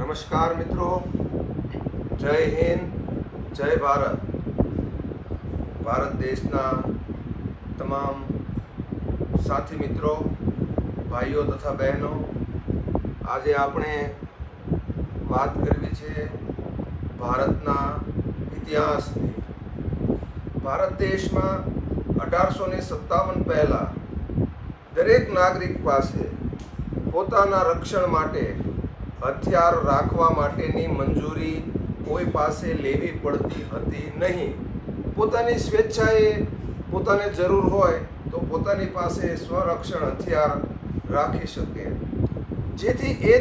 નમસ્કાર મિત્રો. જય હિન્દ, જય ભારત. ભારત દેશના તમામ સાથી મિત્રો, ભાઈઓ તથા બહેનો, આજે આપણે વાત કરવી છે ભારતના ઇતિહાસની. ભારત દેશમાં અઢારસો ને સત્તાવન પહેલાં દરેક નાગરિક પાસે પોતાના રક્ષણ માટે હથિયાર રાખવા માટેની મંજૂરી કોઈ પાસે લેવી પડતી હતી નહીં. પોતાની સ્વેચ્છાએ પોતાને જરૂર હોય તો પોતાની પાસે સ્વરક્ષણ હથિયાર રાખી શકે. જેથી એ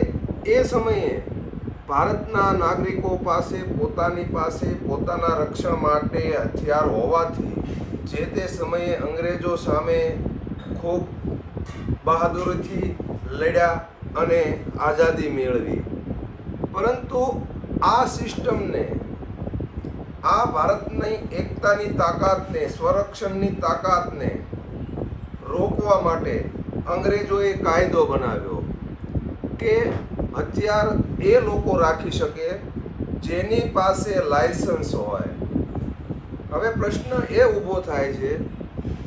એ સમયે ભારતના નાગરિકો પાસે પોતાની પાસે પોતાના રક્ષણ માટે હથિયાર હોવાથી જે તે સમયે અંગ્રેજો સામે ખૂબ બહાદુરીથી લડ્યા અને આઝાદી મેળવી. પરંતુ આ સિસ્ટમને, આ ભારતની એકતાની તાકાતને, સ્વરક્ષણની તાકાતને રોકવા માટે અંગ્રેજોએ કાયદો બનાવ્યો કે હથિયાર એ લોકો રાખી શકે જેની પાસે લાયસન્સ હોય. હવે પ્રશ્ન એ ઊભો થાય છે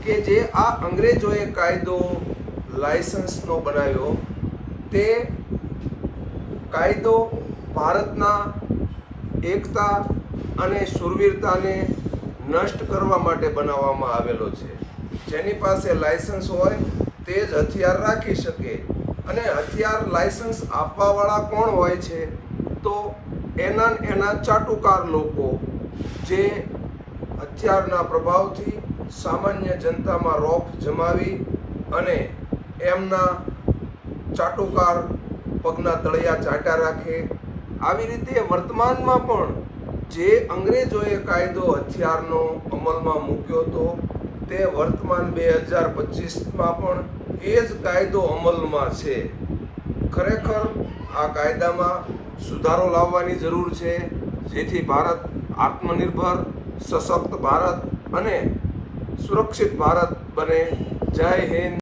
કે જે આ અંગ્રેજોએ કાયદો, લાયસન્સનો બનાવ્યો તે કાયદો ભારતના એકતા અને શૂરવીરતાને નષ્ટ કરવા માટે બનાવવામાં આવેલો છે. જેની પાસે લાયસન્સ હોય તે જ હથિયાર રાખી શકે અને હથિયાર લાયસન્સ આપવાવાળા કોણ હોય છે? તો એના એના ચાટુકાર લોકો જે હથિયારના પ્રભાવથી સામાન્ય જનતામાં રોફ જમાવી અને એમના ચાટુકાર, પગના તળિયા ચાટ્યા રાખે. આવી રીતે વર્તમાનમાં પણ જે અંગ્રેજોએ કાયદો હથિયારનો અમલમાં મૂક્યો હતો, તે વર્તમાન બે હજાર પચીસમાં પણ એ જ કાયદો અમલમાં છે. ખરેખર આ કાયદામાં સુધારો લાવવાની જરૂર છે, જેથી ભારત આત્મનિર્ભર, સશક્ત ભારત અને સુરક્ષિત ભારત બને. જય હિન્દ.